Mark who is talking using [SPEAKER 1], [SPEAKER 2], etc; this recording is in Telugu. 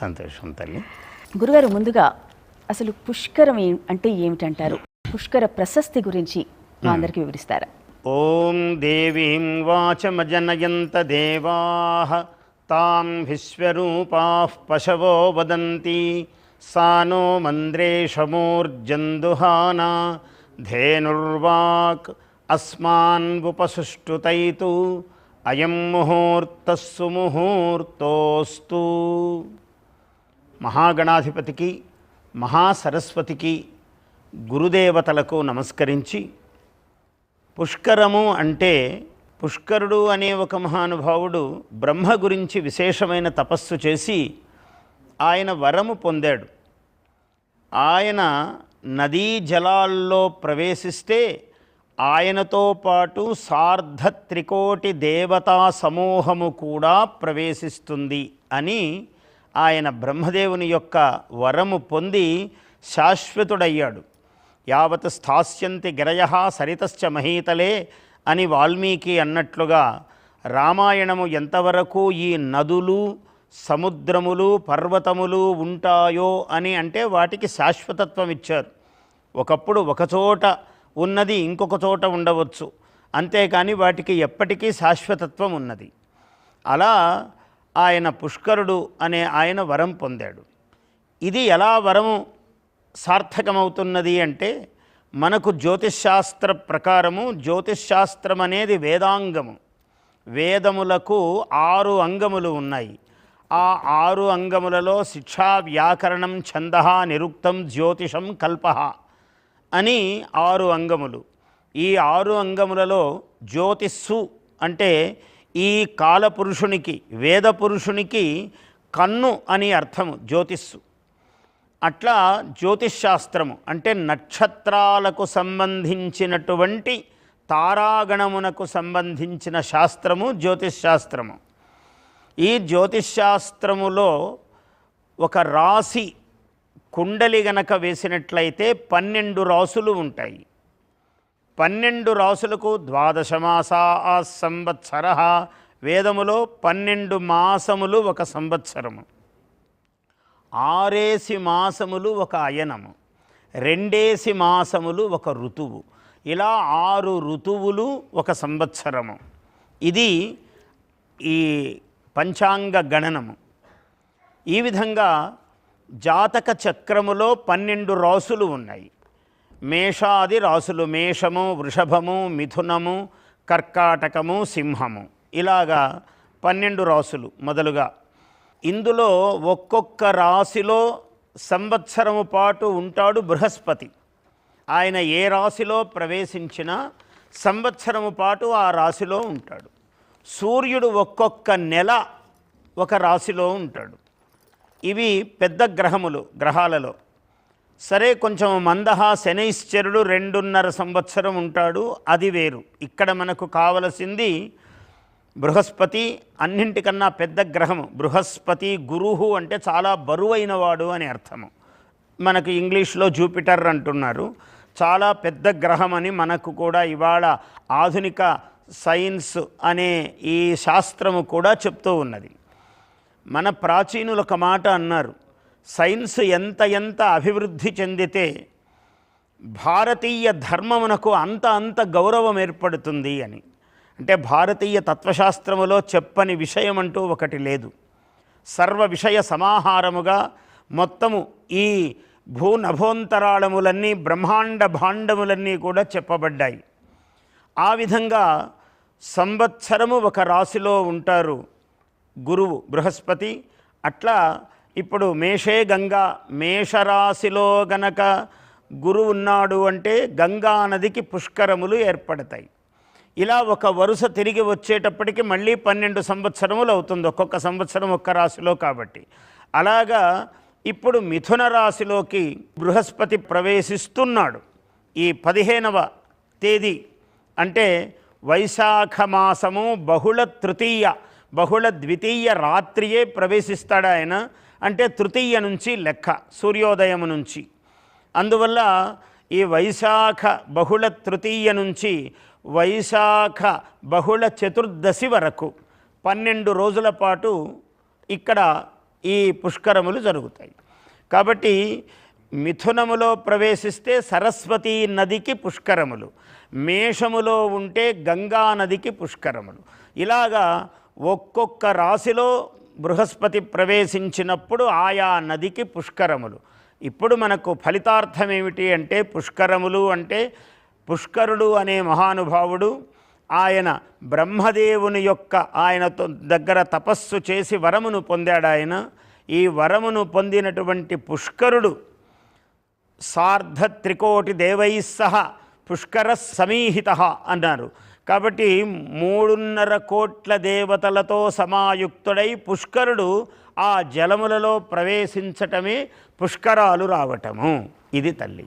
[SPEAKER 1] సంతోషం తల్లి.
[SPEAKER 2] గురుగారు ముందుగా అసలు పుష్కరం అంటే ఏమిటంటారు? పుష్కర ప్రశస్తి గురించి మా అందరికి వివరిస్తారా?
[SPEAKER 1] ఓం దేవీం వాచమజనయంత దేవా తాం విశ్వరూపా పశవో వదంతి సా నో మంద్రేషమూర్జందుహానా ధేనుర్వాక్ అస్మాన్ ఉపసుష్టుతైతు అయం ముహూర్త సుముహూర్తోస్తు మహాగణాధిపతికి మహాసరస్వతికి గురుదేవతలకు నమస్కరించి పుష్కరము అంటే పుష్కరుడు అనే ఒక మహానుభావుడు బ్రహ్మ గురించి విశేషమైన తపస్సు చేసి ఆయన వరము పొందాడు. ఆయన నదీ జలాల్లో ప్రవేశిస్తే ఆయనతో పాటు సార్ధ త్రికోటి దేవతా సమూహము కూడా ప్రవేశిస్తుంది అని ఆయన బ్రహ్మదేవుని యొక్క వరము పొంది శాశ్వతుడయ్యాడు. యావత్ స్థాస్యంతి గిరయ సరితశ్చ మహీతలే అని వాల్మీకి అన్నట్లుగా రామాయణము ఎంతవరకు ఈ నదులు సముద్రములు పర్వతములు ఉంటాయో అని అంటే వాటికి శాశ్వతత్వం ఇచ్చారు. ఒకప్పుడు ఒకచోట ఉన్నది ఇంకొక చోట ఉండవచ్చు. అంతేకాని వాటికి ఎప్పటికీ శాశ్వతత్వం ఉన్నది. అలా ఆయన పుష్కరుడు అనే ఆయన వరం పొందాడు. ఇది ఎలా వరము సార్థకమవుతున్నది అంటే మనకు జ్యోతిష్శాస్త్ర ప్రకారము జ్యోతిష్శాస్త్రం అనేది వేదాంగము. వేదములకు ఆరు అంగములు ఉన్నాయి. ఆ ఆరు అంగములలో శిక్షా వ్యాకరణం ఛంద నిరుక్తం జ్యోతిషం కల్ప అని ఆరు అంగములు. ఈ ఆరు అంగములలో జ్యోతిస్సు అంటే ఈ కాలపురుషునికి వేద పురుషునికి కన్ను అని అర్థము జ్యోతిస్సు. అట్లా జ్యోతిష్శాస్త్రము అంటే నక్షత్రాలకు సంబంధించినటువంటి తారాగణమునకు సంబంధించిన శాస్త్రము జ్యోతిష్శాస్త్రము ఈ జ్యోతిష్శాస్త్రములో ఒక రాశి కుండలి గనక వేసినట్లయితే పన్నెండు రాసులు ఉంటాయి. పన్నెండు రాసులకు ద్వాదశమాసా సంవత్సర. వేదములో పన్నెండు మాసములు ఒక సంవత్సరము. ఆరేసి మాసములు ఒక అయనము. రెండేసి మాసములు ఒక ఋతువు. ఇలా ఆరు ఋతువులు ఒక సంవత్సరము. ఇది ఈ పంచాంగ గణనము. ఈ విధంగా జాతక చక్రములో పన్నెండు రాసులు ఉన్నాయి. మేషాది రాసులు మేషము వృషభము మిథునము కర్కాటకము సింహము. ఇలాగా పన్నెండు రాసులు మొదలుగా. ఇందులో ఒక్కొక్క రాశిలో సంవత్సరము పాటు ఉంటాడు బృహస్పతి. ఆయన ఏ రాశిలో ప్రవేశించినా సంవత్సరము పాటు ఆ రాశిలో ఉంటాడు. సూర్యుడు ఒక్కొక్క నెల ఒక రాశిలో ఉంటాడు. ఇవి పెద్ద గ్రహములు గ్రహాలలో. సరే కొంచెం మందహ శనైశ్చరుడు రెండున్నర సంవత్సరం ఉంటాడు అది వేరు. ఇక్కడ మనకు కావలసింది బృహస్పతి అన్నింటికన్నా పెద్ద గ్రహము. బృహస్పతి గురువు అంటే చాలా బరువైన వాడు అని అర్థము. మనకు ఇంగ్లీష్లో జూపిటర్ అంటున్నారు. చాలా పెద్ద గ్రహం అని మనకు కూడా ఇవాళ ఆధునిక సైన్స్ అనే ఈ శాస్త్రము కూడా చెప్తూ ఉన్నది. మన ప్రాచీనులు ఒక మాట అన్నారు. సైన్స్ ఎంత ఎంత అభివృద్ధి చెందితే భారతీయ ధర్మమునకు అంత అంత గౌరవం ఏర్పడుతుంది అని. అంటే భారతీయ తత్వశాస్త్రములో చెప్పని విషయం అంటూ ఒకటి లేదు. సర్వ విషయ సమాహారముగా మొత్తము ఈ భూ నభోంతరాళములన్నీ బ్రహ్మాండ భాండములన్నీ కూడా చెప్పబడ్డాయి. ఆ విధంగా సంవత్సరము ఒక రాశిలో ఉంటారు గురువు బృహస్పతి. అట్లా ఇప్పుడు మేషే గంగా మేషరాశిలో గనక గురువు ఉన్నాడు అంటే గంగా నదికి పుష్కరములు ఏర్పడతాయి. ఇలా ఒక వరుస తిరిగి వచ్చేటప్పటికి మళ్ళీ పన్నెండు సంవత్సరములు అవుతుంది ఒక్కొక్క సంవత్సరం ఒక్క రాశిలో కాబట్టి. అలాగా ఇప్పుడు మిథున రాశిలోకి బృహస్పతి ప్రవేశిస్తున్నాడు. ఈ పదిహేనవ తేదీ అంటే వైశాఖ మాసము బహుళ తృతీయ బహుళ ద్వితీయ రాత్రియే ప్రవేశిస్తాడు ఆయన. అంటే తృతీయ నుంచి లెక్క సూర్యోదయం నుంచి. అందువల్ల ఈ వైశాఖ బహుళ తృతీయ నుంచి వైశాఖ బహుళ చతుర్దశి వరకు పన్నెండు రోజుల పాటు ఇక్కడ ఈ పుష్కరములు జరుగుతాయి. కాబట్టి మిథునములో ప్రవేశిస్తే సరస్వతీ నదికి పుష్కరములు మేషములో ఉంటే గంగా నదికి పుష్కరములు. ఇలాగా ఒక్కొక్క రాశిలో బృహస్పతి ప్రవేశించినప్పుడు ఆయా నదికి పుష్కరములు. ఇప్పుడు మనకు ఫలితార్థం ఏమిటి అంటే పుష్కరములు అంటే పుష్కరుడు అనే మహానుభావుడు ఆయన బ్రహ్మదేవుని యొక్క ఆయనతో దగ్గర తపస్సు చేసి వరమును పొందాడు ఆయన. ఈ వరమును పొందినటువంటి పుష్కరుడు సార్ధ త్రికోటి దేవై సహ పుష్కర సమీహిత అన్నారు. కాబట్టి మూడున్నర కోట్ల దేవతలతో సమాయుక్తుడై పుష్కరుడు ఆ జలములలో ప్రవేశించటమే పుష్కరాలు రావటము. ఇది తల్లి.